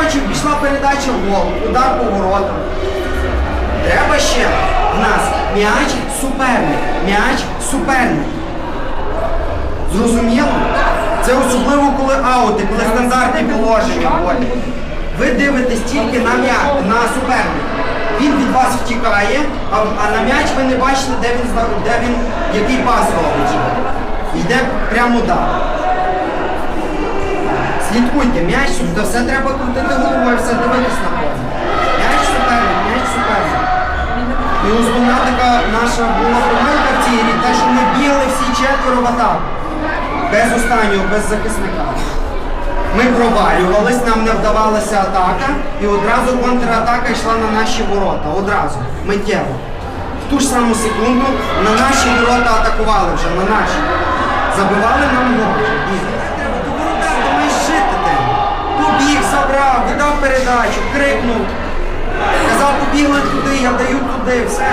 Ривочок пішла передача в гол, удар по воротам. Треба ще в нас м'яч суперник. М'яч суперник. Зрозуміло? Це особливо, коли аути, коли стандартні положення волі. Ви дивитесь тільки на м'яч, на суперника. Він від вас втікає, а, а на м'яч ви не бачите, де він, де він який пас робить. Йде прямо удар. Слідкуйте, м'яч, то все треба крутити головою, все дивитись на поле. М'яч суперник, м'яч суперник. І основна така наша була помилка в цій грі, те, що ми бігли всі четверо в атаку. Без останнього, без захисника. Ми провалювались, нам не вдавалася атака, і одразу контратака йшла на наші ворота. Одразу, миттєво. В ту ж саму секунду на наші ворота атакували вже, на наші. Забивали нам гол. Передачу, крикнув. Казав, побігли туди, я даю туди, все.